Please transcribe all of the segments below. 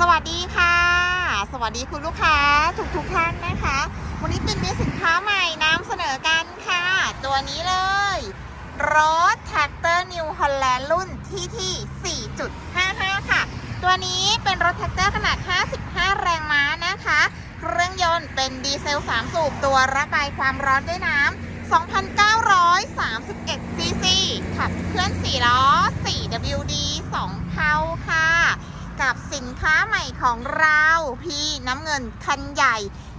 สวัสดีค่ะ สวัสดีคุณลูกค้าทุกทุกท่านนะคะ วันนี้ตินมีสินค้าใหม่นำเสนอกันค่ะ ตัวนี้เลย รถแท็กเตอร์นิวฮอลแลนด์รุ่นที่ที่ 4.55 ค่ะ ตัวนี้เป็นรถแท็กเตอร์ขนาด 55 แรงม้านะคะ เครื่องยนต์เป็นดีเซล 3 สูบตัวระบายความร้อนด้วยน้ำ2,931ซีซีขับเคลื่อน4ล้อ 4WD 2เพาค่ะ กับสินค้าใหม่ของเรา พี่น้ำเงินคันใหญ่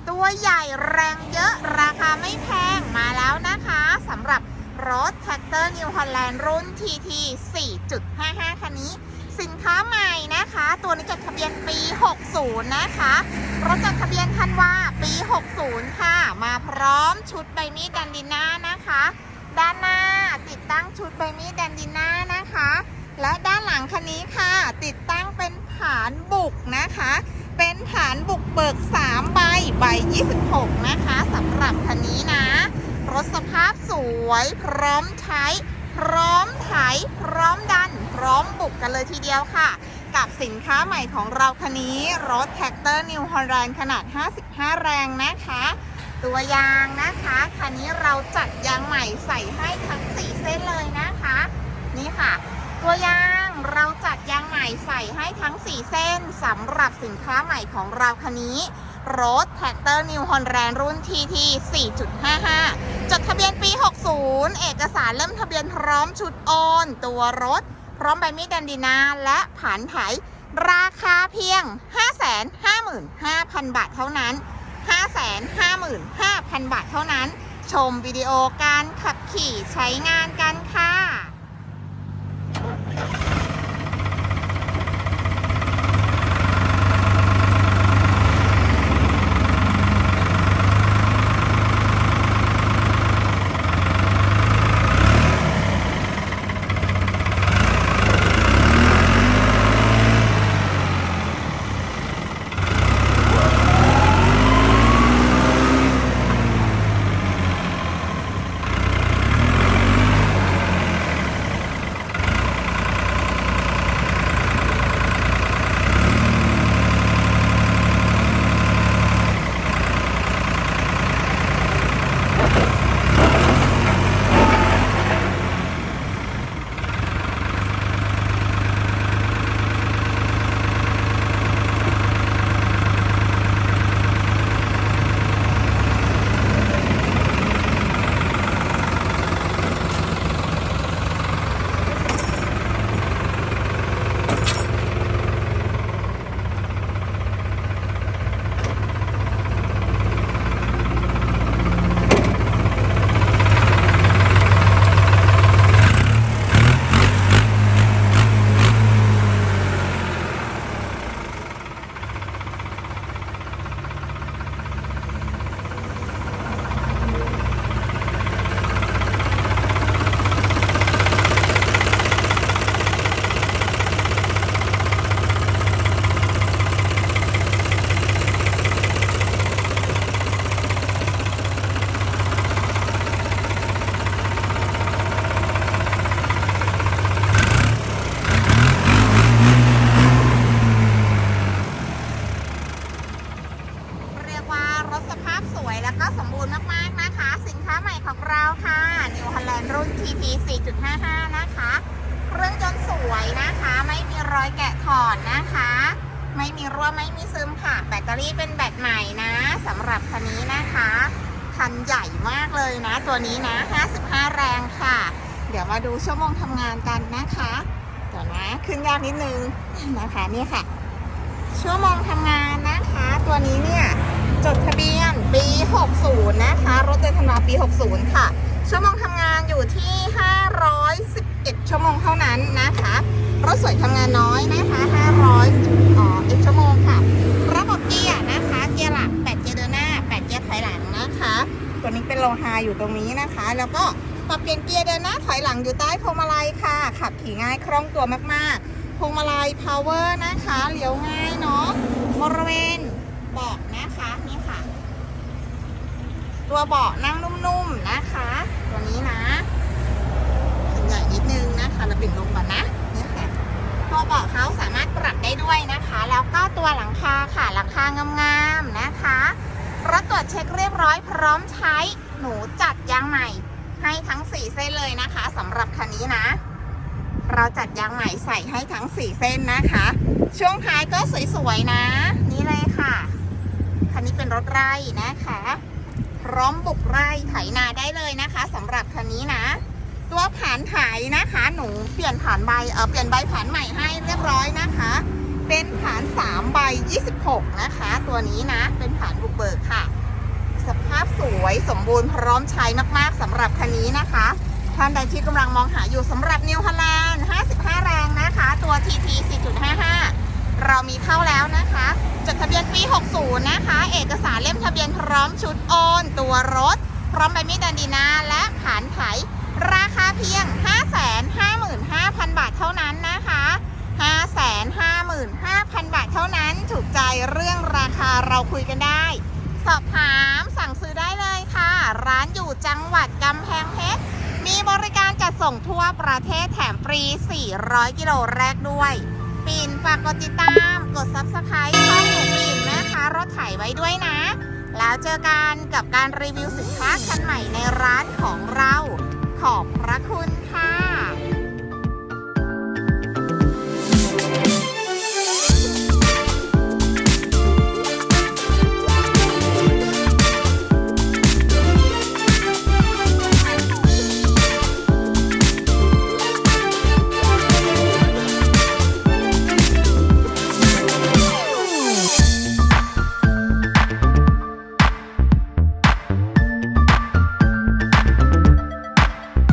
ตัวใหญ่แรงเยอะราคาไม่แพงมาแล้วนะคะสำหรับรถแท็กเตอร์นิวฮอลแลนด์รุ่น TT 4.55 คันนี้ สินค้าใหม่นะคะ ตัวนี้จดทะเบียนปี 60 นะคะ รถจดทะเบียนคันว่าปี 60 ค่ะ มาพร้อมชุดใบมีดแดนดิน่านะคะ ด้านหน้าติดตั้งชุดใบมีดแดนดิน่านะคะ และด้านหลังคันนี้ค่ะ ติดตั้งเป็น ฐานบุกนะคะ เป็นฐานบุกเบิก 3 ใบ ใบ 26 นะคะสำหรับคันนี้นะ รถสภาพสวย พร้อมใช้ พร้อมไถ พร้อมดัน พร้อมบุกกันเลยทีเดียวค่ะ กับสินค้าใหม่ของเราคันนี้ รถแท็กเตอร์นิวฮอลแลนด์ขนาด 55 แรงนะคะ ตัวยางนะคะคันนี้เราจัดยางใหม่ใส่ให้ทั้ง 4 เส้นเลยนะคะ นี่ค่ะ ตัวยาง เราจัดยางใหม่ใส่ให้ทั้ง 4 เส้นสำหรับสินค้าใหม่ของเราคันนี้รถแท็กเตอร์นิวฮอลแลนรุ่น TT 4.55 จดทะเบียนปี 60 เอกสารเริ่มทะเบียนพร้อมชุดโอน ตัวรถ พร้อมใบมีดแดนดินา และผ่านไถราคาเพียง 555,000 บาทเท่านั้น 555,000 บาทเท่านั้น ชมวิดีโอการขับขี่ใช้งานกันค่ะ T 4.55 นะคะ เครื่องยนต์สวยนะคะ ไม่มีรอยแกะถอดนะคะ ไม่มีรั่วไม่มีซึมค่ะ แบตเตอรี่เป็นแบตใหม่นะสำหรับคันนี้นะคะ คันใหญ่มากเลยนะ ตัวนี้นะ 55 แรงค่ะ เดี๋ยวมาดูชั่วโมงทำงานกันนะคะเดี๋ยวนะ ขึ้นยากนิดนึงนะคะนี่ค่ะ ชั่วโมงทำงานนะคะ ตัวนี้เนี่ยจดทะเบียนปี 60 นะคะ รถเดินทางปี 60 ค่ะ ชั่วโมงทำงานอยู่ที่ 511 ชั่วโมงเท่านั้นนะคะ รถสวยทำงานน้อยนะคะ500อ๋อ1ชั่วโมงค่ะ ระบบเกียร์นะคะ เกียร์หลัก 8 เกียร์เดินหน้า 8 เกียร์ถอยหลังนะคะ ตัวนี้เป็นโลหะอยู่ตรงนี้นะคะ แล้วก็ปรับเปลี่ยนเกียร์เดินหน้าถอยหลังอยู่ใต้พวงมาลัยค่ะ ขับขี่ง่ายคล่องตัวมาก ๆ พวงมาลัย power นะคะเลี้ยวง่ายเนาะบริเวณเบาะนะคะนี่ค่ะ ตัวเบาะนั่งนุ่มๆนะคะ ตัวนี้นะขนใหญ่นิดนึงนะคะเราปิดลงก่อนนะนี่ค่ะตัวเบาะเขาสามารถปรับได้ด้วยนะคะ แล้วก็ตัวหลังคาค่ะหลังคางามๆนะคะรถตรวจเช็คเรียบร้อยพร้อมใช้หนูจัดยางใหม่ ให้ทั้ง4เส้นเลยนะคะสำหรับคันนี้นะ เราจัดยางใหม่ใส่ให้ทั้ง4เส้นนะคะ ช่วงท้ายก็สวยๆนะ นี่เลยค่ะคันนี้เป็นรถไร่นะคะ พร้อมบุกไร่ไถนาได้เลยนะคะสำหรับคันนี้นะ ตัวผ่านไถนะคะ หนูเปลี่ยนผ่านใบเออเปลี่ยนใบผ่านใหม่ให้เรียบร้อยนะคะ เป็นผ่าน3ใบ 26 นะคะ ตัวนี้นะ เป็นผ่านบุกเบิกค่ะ สภาพสวยสมบูรณ์พร้อมใช้มากๆสำหรับคันนี้นะคะท่านใดที่กำลังมองหาอยู่สำหรับนิวฮ l แลนด์55 แรงนะคะ ตัว TT 4.55 เรามีเข้าแล้วนะคะ จดทะเบียนปี 60 นะคะ เอกสารเล่มทะเบียนพร้อมชุดโอน ตัวรถ พร้อมใบมีดดันดีนาและผานไถราคาเพียง 555,000 บาทเท่านั้นนะคะ555,000 บาทเท่านั้นถูกใจเรื่องราคาเราคุยกันได้ สอบถามสั่งซื้อได้เลยค่ะ ร้านอยู่จังหวัดกำแพงเพชรมีบริการจัดส่งทั่วประเทศแถมฟรี 400 กิโลแรกด้วย ปิ่น ฝากกดติดตาม กด Subscribe ช่องหมูปิ่นนะคะรถไถไว้ด้วยนะ แล้วเจอกันกับการรีวิวสินค้าคันใหม่ในร้านของเรา ขอบพระคุณ